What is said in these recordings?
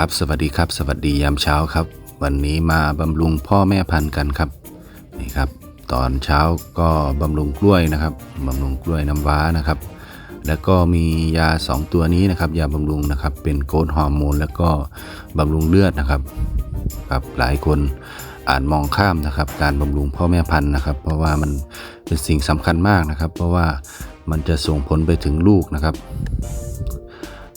ครับ สวัสดีครับ สวัสดียามเช้าครับ วันนี้มาบำรุงพ่อแม่พันธุ์กันครับนี่ครับ ตอนเช้าก็บำรุงกล้วยนะครับบำรุงกล้วยน้ำว้านะครับ แล้วก็มียา 2 ตัวนี้นะครับ ยาบำรุงนะครับ เป็นโกรทฮอร์โมนแล้วก็บำรุงเลือดนะครับครับหลายคนอ่านมองข้ามนะครับ การบำรุงพ่อแม่พันธุ์นะครับ เพราะว่ามันเป็นสิ่งสำคัญมากนะครับ เพราะว่ามันจะส่งผลไปถึงลูกนะครับ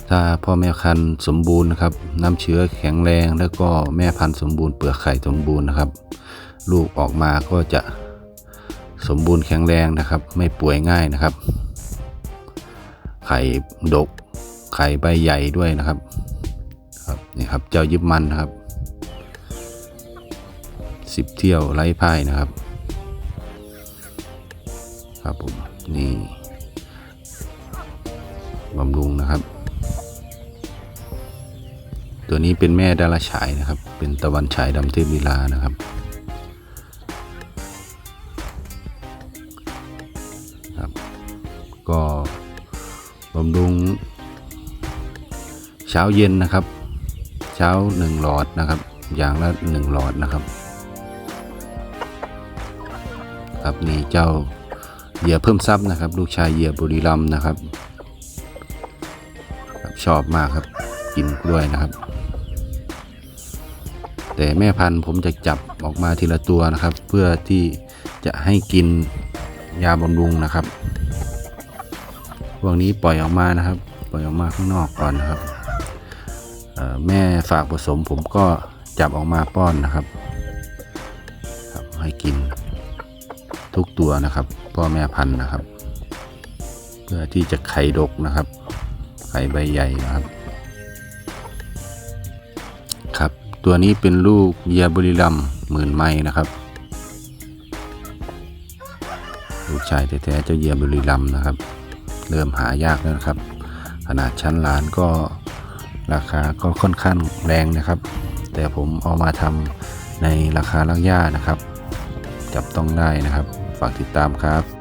ถ้าพ่อแม่พันสมบูรณ์นะครับน้ำเชื้อแข็งแรงแล้วก็แม่พันธุ์สมบูรณ์เปลือกไข่สมบูรณ์นะครับ ลูกออกมาก็จะสมบูรณ์แข็งแรงนะครับ ไม่ป่วยง่ายนะครับ ไข่ดก ไข่ใบใหญ่ด้วยนะครับครับนี่ครับเจ้ายิบมันนะครับสิบเที่ยวไร้พ่ายนะครับ ครับผมนี่บำรุงนะครับ ตัวนี้เป็นแม่ดาราฉายนะครับ เป็นตะวันฉายดำเทพลีลานะครับ ครับ ก็บำรุง เช้าเย็นนะครับ เช้าหนึ่งหลอดนะครับ อย่างละหนึ่งหลอดนะครับ ครับนี่เจ้าเหยื่อเพิ่มซับนะครับ ลูกชายเหยื่อบุรีรัมนะครับครับชอบมากครับ กินกล้วยนะครับ แต่แม่พันธุ์ผมจะจับออกมาทีละตัวนะครับ เพื่อที่จะให้กินยาบำรุงนะครับพวกนี้ปล่อยออกมานะครับ ปล่อยออกมาข้างนอกก่อนนะครับแม่ฝากผสมผมก็จับออกมาป้อนนะครับครับ ให้กินทุกตัวนะครับ พ่อแม่พันธุ์นะครับ เพื่อที่จะไข่ดกนะครับ ไข่ใบใหญ่นะครับ ครับ ตัวนี้เป็นลูกเยียบุรีรัมหมื่นไม้นะครับ ลูกชายแท้ๆเจ้าเยียบุรีรัมนะครับ เริ่มหายากแล้วนะครับ ขนาดชั้นล้านก็ราคาก็ค่อนข้างแรงนะครับ แต่ผมเอามาทำในราคาลักย่านะครับ จับต้องได้นะครับ ฝากติดตามครับ